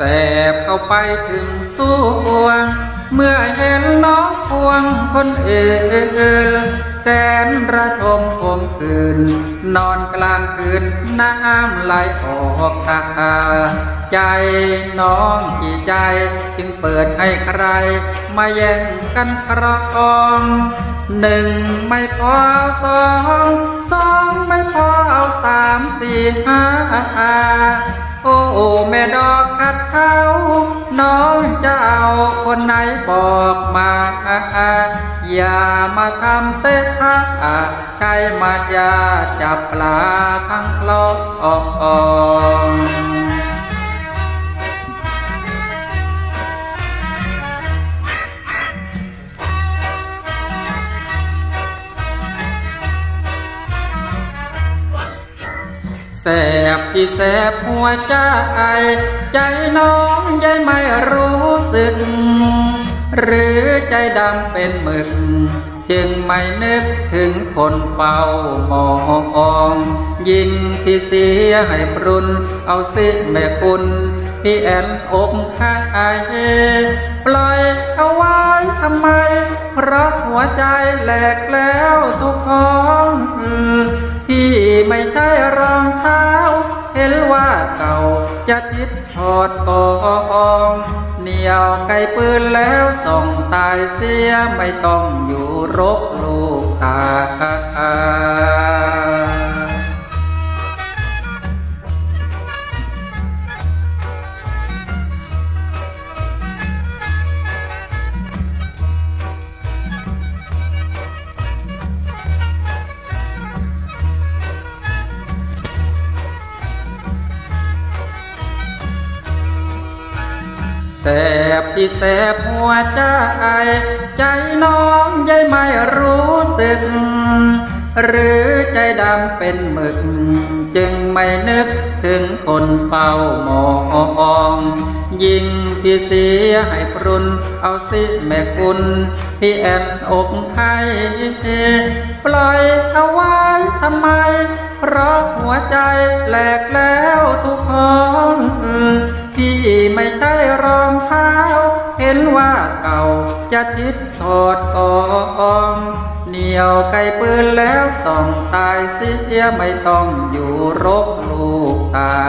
แสบเข้าไปถึงสวง เมื่อเห็นน้องพวงคนอื่นแสนระทมคมคืน นอนกลางคืนน้ำไหลออกตาใจน้องกี่ใจ จึงเปิดให้ใคร มาแย่งกันครองหนึ่งไม่พอสองสองไม่พอเอาสามสี่ห้า คนไหนบอกมา อย่ามาทำเตะใช้มายาจับปลาทั้งคลองแสบที่แสบหัวใจ ใจน้องยายไม่รู้ หรือใจดำเป็นหมึก จึงไม่นึกถึงคนเฝ้ามองยิงที่เสียให้ปรุน เอาสิแม่คุณพี่แอนอกหายปล่อยเอาไว้ทำไม เพราะหัวใจแหลกแล้วทุกห้องที่ไม่ใช่รองเท้า เห็นว่าเก่าจะติดถอดกอง เหนียวไกลปืนแล้วส่งตายเสียไม่ต้องอยู่รบลู แสบที่แสบหัวใจ ใจน้องยายไม่รู้สึก หรือใจดำเป็นหมึก จึงไม่นึกถึงคนเฝ้ามอง ยิงพี่เสียให้ปรุน เอาสิแม่คุณพี่แอนอกให้ปล่อยเอาไว้ทำไม เพราะหัวใจแหลกแล้วทุกห้องพี่ไม่ ใช่รองเท้า เห็นว่าเก่าจะทิดถอดกองเหนียวไกลปืนแล้วส่องตายเสียไม่ต้องอยู่รบลูกตา